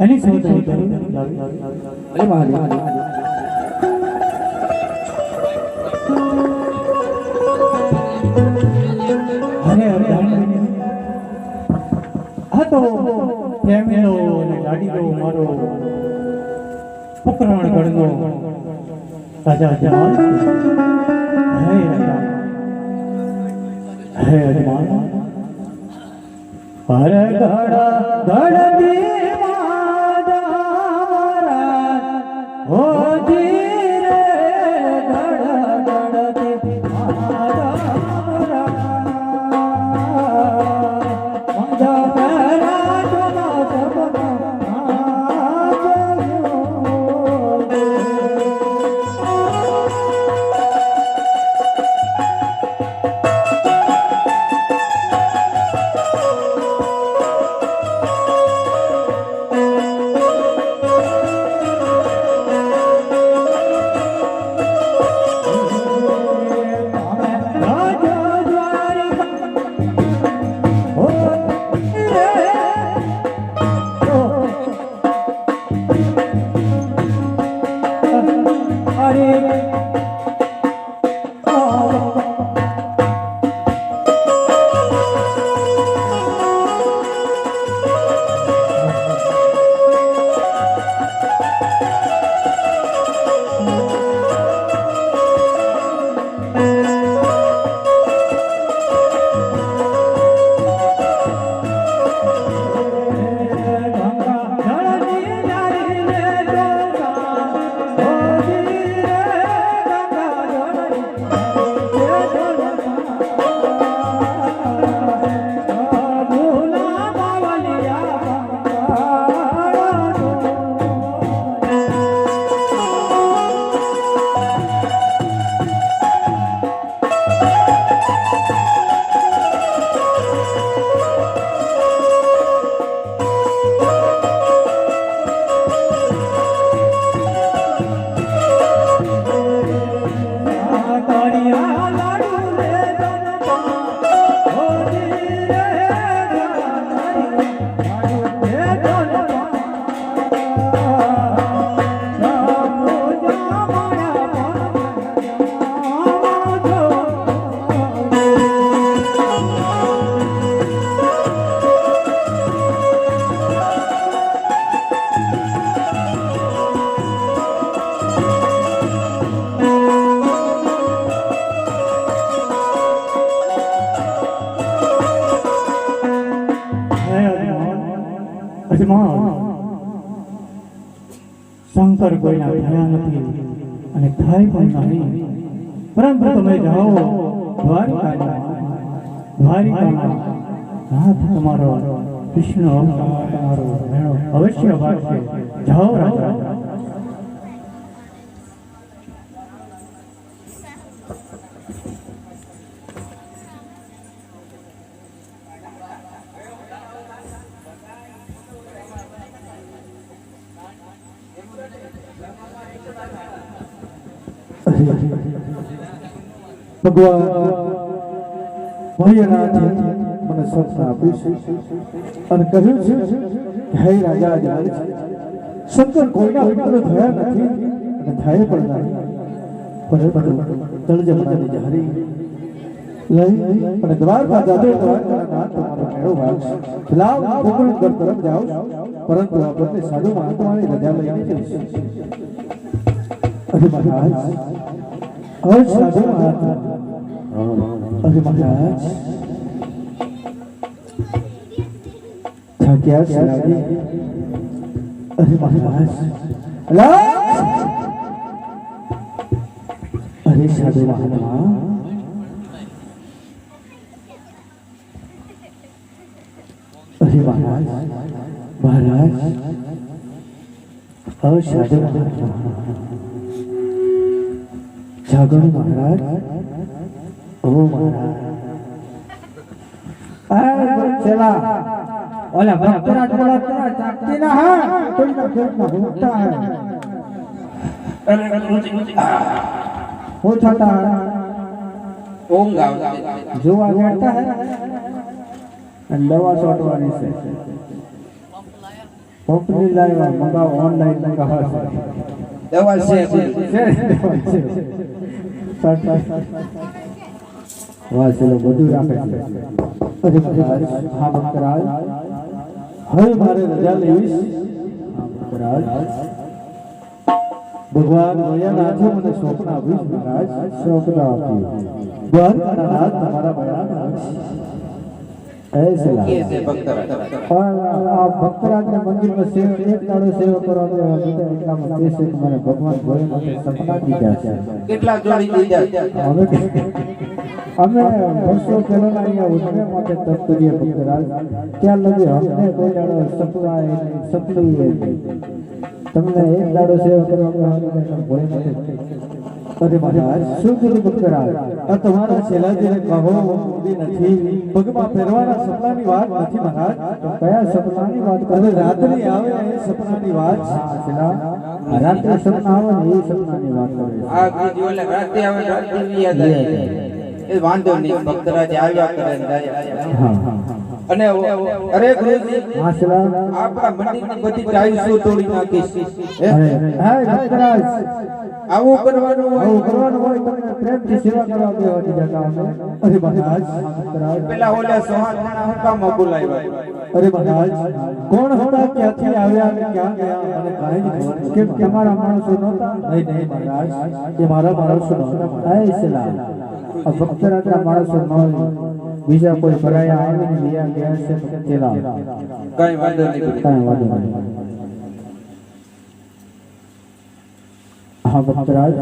એની સૌથી લાવી અરે મહાદેવ અરે અરે હા તો પ્રેમીનો અને લાડીલો મારો પકરણ ગણનો રાજા જમાલ હે. હે અજમાન. હર ગડા ગડદી શંકર કોઈના ભયા નથી અને થાય પણ નહીં. પરંતુ તમે જાઓ, દ્વારિકામાં દ્વારિકામાં નાથ તમારો, કૃષ્ણ, તમારો અવશ્ય વાગશે જાઓ રાજા ભગવાન ભૈયાનાથે મને સ્વપ્ન આપ્યું છે અને કહ્યું છે હે રાજા અજમાલ શંકર કોઈના પુત્ર થયા નથી અને થાય. પણ નહીં પરંતુ તરફ જાઓ. પરંતુ આ બંને સાધુ મહાત્માની રજા લઈને જઈશ અરે મહારાજ, અરે સાધુ મહાત્મા અરે મહારાજ. થાક્યા સરાવી અરે મહારાજ! અરે સાધુ મહાત્મા અરે મહારાજ મહારાજ. અરે સાધુ મહાત્મા જાગણ મહારાજ? ઓ મહારાજ. ઓલા ભક્તરાજ બોલા તારા ચાકતી ના હા કોઈ ના ઘરમાં ભૂખતા હે અરે હો છતા ઓમ ગાવ જોવા જાતા હે. અને દવા છોટવાની છે. પંપની લાવ્યા મંગાવ ઓનલાઈન મંગાવ. દવા છે છે દવા છે. ચલો બધું રાખે છે. અરે મહારાજ હા મહારાજ હવે મારે રજા લેવીશ હા મહારાજ ભગવાન ભૈયા આજે મને સ્વપ્ન આપ્યું છે, મહારાજ. સ્વપ્ન આપ્યું દ્વારકાના નાથ તમારા ભયા એ કેટલા જોડી દીધા અમે વર્ષો પહેલા અહીંયા ઉજવે માટે તપ કરીએ ભક્તરાજ. ત્યાં લગી અમને કોઈ દાડો એ નહીં. તમને એક દાડો સેવા કરવા અરે મહારાજ શું કીધું ભક્તરાજ? આ તમારા શેલાજીને જેને કહો ઊંડી નથી. પગમાં પહેરવાના સપનાની વાત નથી મહારાજ. તો કયા સપનાની વાત કરે? રાત્રિ આવે એ સપનાની વાત. શેલા રાત્રે સપના આવે ને એ સપનાની વાત કરે. આ બીજી ઓલે રાતે આવે રાતે યાદ આવી એ વાંધો નહીં ભક્તરાજ આવ્યા કરે હા હા. અને અરે ગુરુજી આપણા મંદિરની બધી ટાઈલ્સો તોડી નાખીશ. હે? ભક્તરાજ. આવું કરવાનું આવું કરવાનું હોય તમને પ્રેમથી સેવા કરવા દેવાની જગા અમે અરે મહારાજ. ભક્તરાજ પેલા ઓલા સોહાણા હુકામાં બોલાવ્યા અરે મહારાજ કોણ હતા? ક્યાંથી આવ્યા અને ક્યાં ગયા? અને કાંઈ જ ખબર કે મારા માણસો નહોતા? નહીં નહીં મહારાજ. કે મારા માણસો નહોતા. મહારાજ સલામ. આ ભક્તરાજના માણસો ન બીજા કોઈ પરાયા આવીને બીજા ગયા છે ભક્તેલા કઈ વાંધો નહીં કઈ વાંધો નહીં. હા ભક્તરાજ.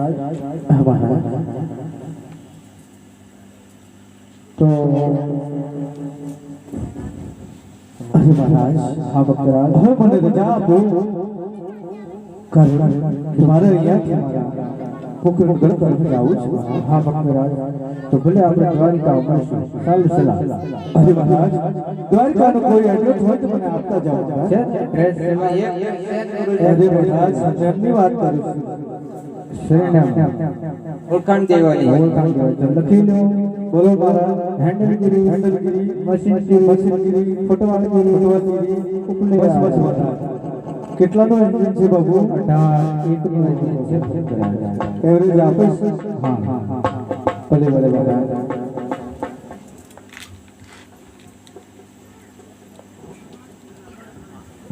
હા તો અરે મહારાજ હા ભક્તરાજ. હવે મને રજા આપો. કારણ કે મારે અહીંયાથી મારા પોખરણ ગઢ તરફથી આવું છું. હા ભક્તરાજ. તો ભલે આપણે દ્વારિકા મળશું સારું સલાહ અરે મહારાજ દ્વારિકાનો કોઈ એડ્રેસ હોય તો મને આપતા જાઓ છે એડ્રેસ એક- એક અરે મહારાજ સંજયની વાત કરું છું શરણામ ઓળખાણ દેવાની ઓળખાણ કહેવાય લખી લો બોલો મારા હેન્ડલગીરી હેન્ડલગીરી મશીનગીરી મશીનગીરી ફોટોવાળગીરી ફોટોવાળગીરી ઉપલે બસ બસ બસ કેટલાનો એન્જિન છે બાબુ અઢાર એકનું એન્જિન છે એવરેજ આપીશ હા હા હા ભલે ભલે ભલે.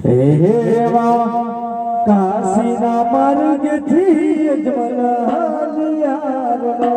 હે હે વા કાશીના માર્ગથી અજમલ હાલિયારનો